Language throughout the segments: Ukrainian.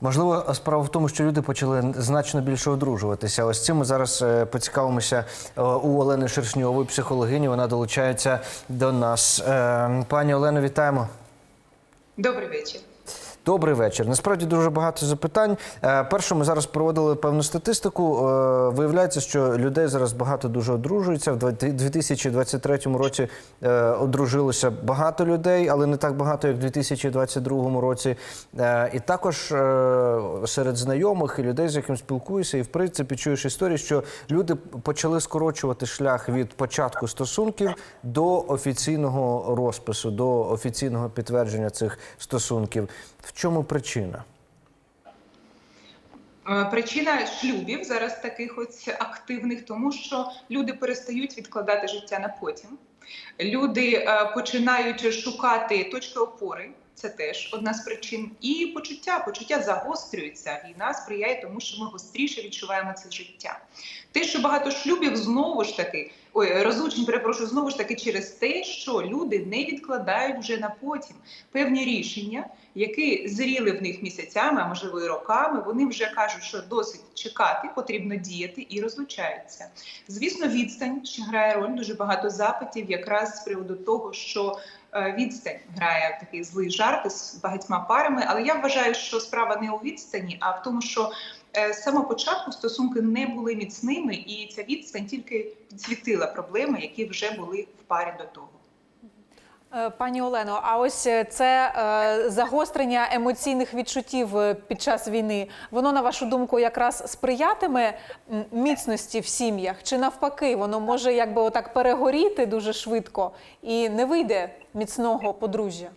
Можливо, справа в тому, що люди почали значно більше одружуватися. Ось цим ми зараз е, поцікавимося е, у Олени Шершньової, психологині. Вона долучається до нас. Е, Пані Олено, вітаємо. Добрий вечір. Добрий вечір. Насправді дуже багато запитань. Е, Перше, ми зараз проводили певну статистику. Е, Виявляється, що людей зараз багато дуже одружується. В 2023 році е, одружилося багато людей, але не так багато, як в 2022 році. І також серед знайомих і людей, з яким спілкуюся, і в принципі чуєш історії, що люди почали скорочувати шлях від початку стосунків до офіційного розпису, до офіційного підтвердження цих стосунків. Чому причина? Е, Причина шлюбів зараз таких ось активних, тому що люди перестають відкладати життя на потім. Люди е, починають шукати точки опори. Це теж одна з причин. І почуття, почуття загострюються. Війна сприяє тому, що ми гостріше відчуваємо це життя. Те, що багато шлюбів знову ж таки, ой, розлучень, перепрошую, знову ж таки через те, що люди не відкладають вже на потім певні рішення, які зріли в них місяцями, а можливо і роками. Вони вже кажуть, що досить чекати, потрібно діяти і розлучаються. Звісно, відстань ще грає роль. Дуже багато запитів, якраз з приводу того, що відстань грає такий злий жарт з багатьма парами. Але я вважаю, що справа не у відстані, а в тому, що е, з самого початку стосунки не були міцними, і ця відстань тільки підсвітила проблеми, які вже були в парі до того. Е, Пані Олено, а ось е, це е, загострення емоційних відчуттів під час війни, воно, на вашу думку, якраз сприятиме міцності в сім'ях? Чи навпаки, воно може якби отак перегоріти дуже швидко і не вийде міцного подружжя?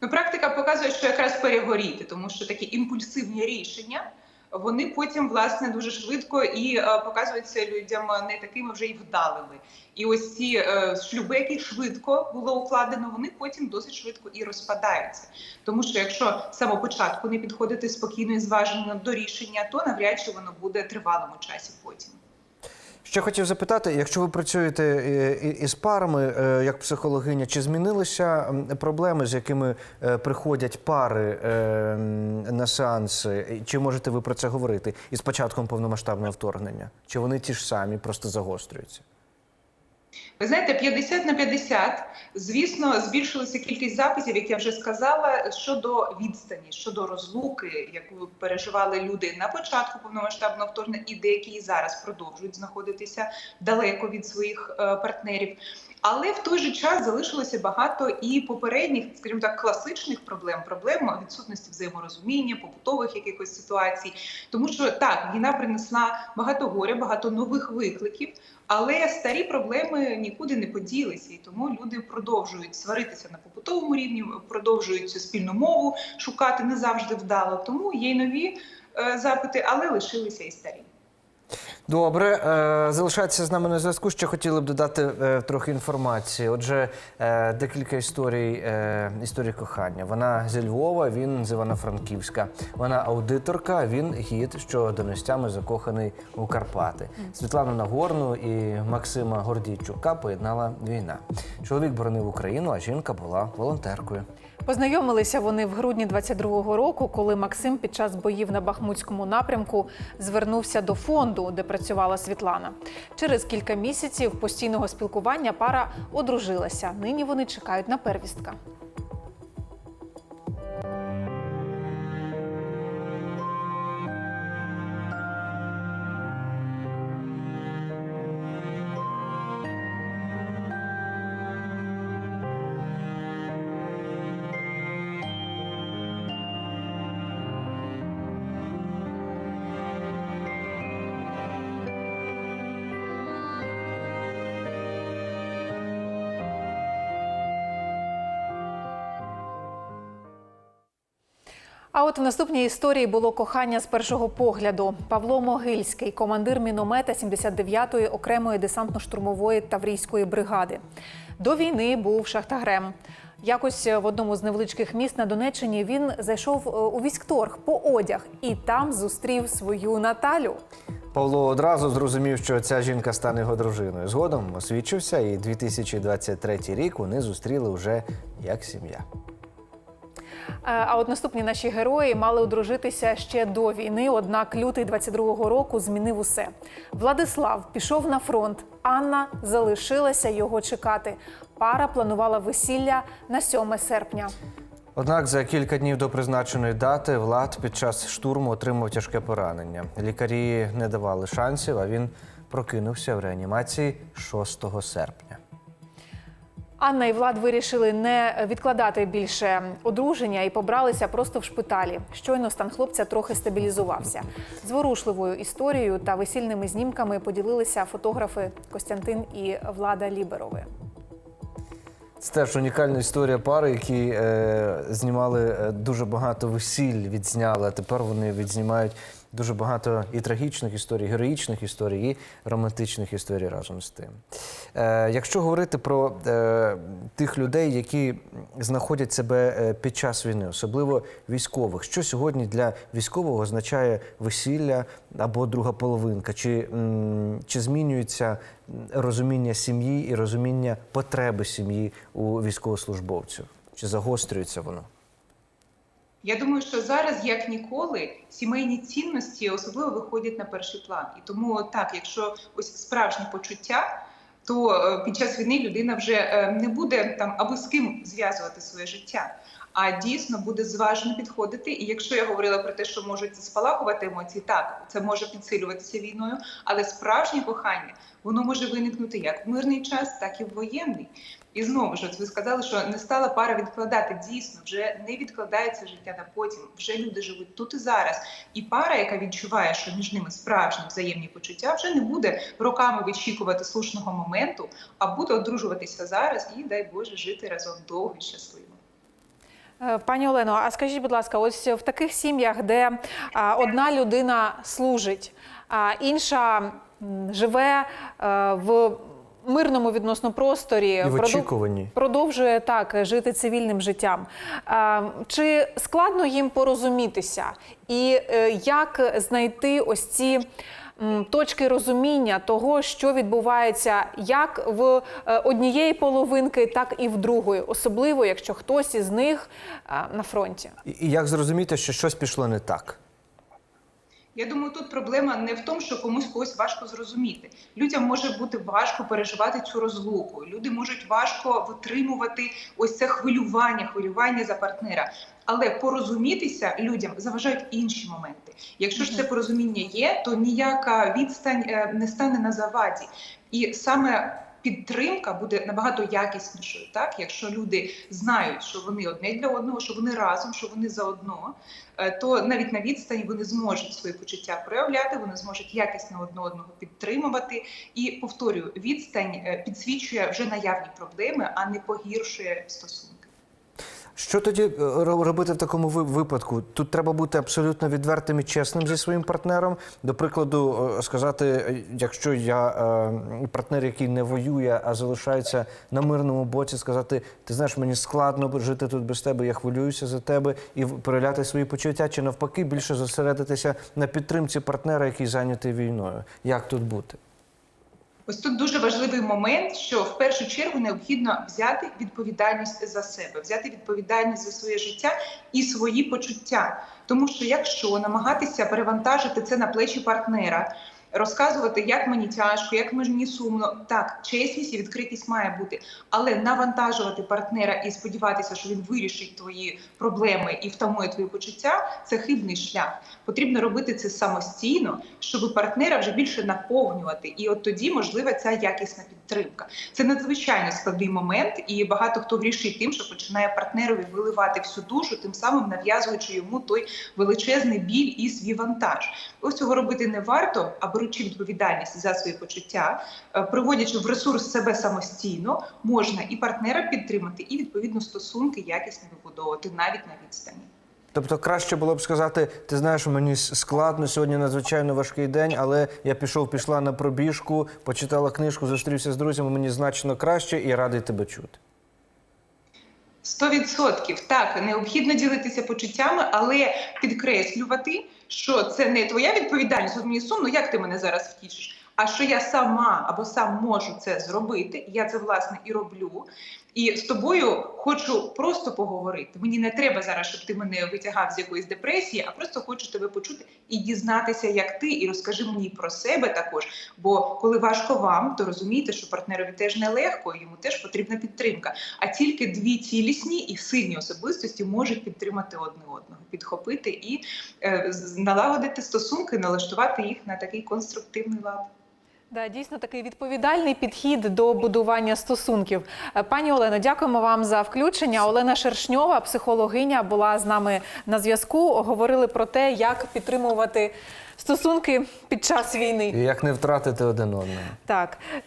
Ну, практика показує, що якраз перегоріти, тому що такі імпульсивні рішення вони потім власне дуже швидко і е, показуються людям не такими вже й вдалими. І ось ці е, шлюби, які швидко було укладено, вони потім досить швидко і розпадаються. Тому що якщо з самого початку не підходити спокійно і зважено до рішення, то навряд чи воно буде тривалому часі потім. Ще хотів запитати, якщо ви працюєте е, із парами е, як психологиня, чи змінилися проблеми, з якими е, приходять пари на сеанси? Чи можете ви про це говорити із початком повномасштабного вторгнення? Чи вони ті ж самі, просто загострюються? Ви знаєте, 50 на 50, звісно, збільшилася кількість запитів, як я вже сказала, щодо відстані, щодо розлуки, яку переживали люди на початку повномасштабного вторгнення, і деякі зараз продовжують знаходитися далеко від своїх е, партнерів. Але в той же час залишилося багато і попередніх, скажімо так, класичних проблем, проблем відсутності взаєморозуміння, побутових якихось ситуацій. Тому що так, війна принесла багато горя, багато нових викликів. Але старі проблеми нікуди не поділися, і тому люди продовжують сваритися на побутовому рівні, продовжують спільну мову шукати не завжди вдало. Тому є й нові е, запити, але лишилися і старі. Добре, е, залишайтеся з нами на зв'язку. Ще хотіли б додати е, трохи інформації. Отже, е, декілька історій, історій кохання. Вона зі Львова, він з Івано-Франківська. Вона аудиторка, він гід, що донестями закоханий у Карпати. Світлану Нагорну і Максима Гордійчука поєднала війна. Чоловік боронив Україну, а жінка була волонтеркою. Познайомилися вони в грудні 22-го року, коли Максим під час боїв на Бахмутському напрямку звернувся до фонду, де працювала Світлана. Через кілька місяців постійного спілкування пара одружилася. Нині вони чекають на первістка. А от в наступній історії було кохання з першого погляду. Павло Могильський, командир міномета 79-ї окремої десантно-штурмової таврійської бригади. До війни був шахтагрем. Якось в одному з невеличких міст на Донеччині він зайшов е, у військторг по одяг і там зустрів свою Наталю. Павло одразу зрозумів, що ця жінка стане його дружиною. Згодом освідчився, і 2023 рік вони зустріли вже як сім'я. А от наступні наші герої мали одружитися ще до війни. Однак лютий 22-го року змінив усе. Владислав пішов на фронт. Анна залишилася його чекати. Пара планувала весілля на 7 серпня. Однак за кілька днів до призначеної дати Влад під час штурму отримав тяжке поранення. Лікарі не давали шансів, а він прокинувся в реанімації 6 серпня. Анна і Влад вирішили не відкладати більше одруження і побралися просто в шпиталі. Щойно стан хлопця трохи стабілізувався. Зворушливою історією та весільними знімками поділилися фотографи Костянтин і Влада Ліберови. Це теж унікальна історія пари, які е, знімали е, дуже багато весіль, відзняли, а тепер вони відзнімають дуже багато і трагічних історій, героїчних історій, і романтичних історій разом з тим. Е, якщо говорити про е, тих людей, які знаходять себе е, під час війни, особливо військових, що сьогодні для військового означає весілля або друга половинка? Чи, чи змінюється розуміння сім'ї і розуміння потреби сім'ї у військовослужбовців? Чи загострюється воно? Я думаю, що зараз, як ніколи, сімейні цінності особливо виходять на перший план. І тому так, якщо ось справжні почуття, то е, під час війни людина вже е, не буде там аби з ким зв'язувати своє життя. А дійсно буде зважено підходити. І якщо я говорила про те, що можуть спалахувати емоції, так це може підсилюватися війною, але справжнє кохання воно може виникнути як в мирний час, так і в воєнний. І знову ж ви сказали, що не стала пара відкладати. Дійсно, вже не відкладається життя на потім. Вже люди живуть тут і зараз. І пара, яка відчуває, що між ними справжні взаємні почуття, вже не буде роками вичікувати слушного моменту, а буде одружуватися зараз і дай Боже жити разом довго і щасливо. Е, Пані Олено, а скажіть, будь ласка, ось в таких сім'ях, де одна людина служить, а інша живе е, в мирному відносно просторі, в очікуванні. продовжує так жити цивільним життям. Чи складно їм порозумітися? І е, як знайти ось ці точки розуміння того, що відбувається як в е, однієї половинки, так і в другої, особливо якщо хтось із них е, на фронті? І, і як зрозуміти, що щось пішло не так? Я думаю, тут проблема не в тому, що комусь когось важко зрозуміти. Людям може бути важко переживати цю розлуку. Люди можуть важко витримувати ось це хвилювання, хвилювання за партнера. Але порозумітися людям заважають інші моменти. Якщо ж це порозуміння є, то ніяка відстань е, не стане на заваді. І саме підтримка буде набагато якіснішою, так якщо люди знають, що вони одне для одного, що вони разом, що вони заодно, е, то навіть на відстані вони зможуть свої почуття проявляти, вони зможуть якісно одне одного підтримувати. І повторюю, відстань е, підсвічує вже наявні проблеми, а не погіршує стосунки. Що тоді е, ро- робити в такому випадку? Тут треба бути абсолютно відвертим і чесним зі своїм партнером. До прикладу, е, сказати, е, якщо я партнер, який не воює, а залишається на мирному боці, сказати: ти знаєш, мені складно жити тут без тебе, я хвилююся за тебе, і проявляти свої почуття, чи навпаки більше зосередитися на підтримці партнера, який зайнятий війною. Як тут бути? Ось тут дуже важливий момент, що в першу чергу необхідно взяти відповідальність за себе, взяти відповідальність за своє життя і свої почуття. Тому що якщо намагатися перевантажити це на плечі партнера, розказувати, як мені тяжко, як мені сумно, так чесність і відкритість має бути, але навантажувати партнера і сподіватися, що він вирішить твої проблеми і втамує твої почуття, це хибний шлях. Потрібно робити це самостійно, щоб партнера вже більше наповнювати, і от тоді можлива ця якісна підтримка. Це надзвичайно складний момент, і багато хто грішить тим, що починає партнерові виливати всю душу, тим самим нав'язуючи йому той величезний біль і свій вантаж. Ось цього робити не варто, а беручи відповідальність за свої почуття, е, приводячи в ресурс себе самостійно, можна і партнера підтримати, і відповідно стосунки якісно вибудовувати навіть на відстані. Тобто краще було б сказати, ти знаєш, мені складно сьогодні надзвичайно важкий день, але я пішов, пішла на пробіжку, почитала книжку, зустрівся з друзями. Мені значно краще і радий тебе чути. Сто відсотків так необхідно ділитися почуттями, але підкреслювати, що це не твоя відповідальність. От мені сумно, як ти мене зараз втішиш. А що я сама або сам можу це зробити, я це власне і роблю. І з тобою хочу просто поговорити. Мені не треба зараз, щоб ти мене витягав з якоїсь депресії, а просто хочу тебе почути і дізнатися, як ти, і розкажи мені про себе також. Бо коли важко вам, то розумієте, що партнерові теж нелегко, йому теж потрібна підтримка. А тільки дві цілісні і сильні особистості можуть підтримати одне одного, підхопити і е, налагодити стосунки, налаштувати їх на такий конструктивний лад. Да, дійсно такий відповідальний підхід до будування стосунків. Е, Пані Олено, дякуємо вам за включення. Олена Шершньова, психологиня, була з нами на зв'язку. Говорили про те, як підтримувати стосунки під час війни. І як не втратити один одного. Так. е,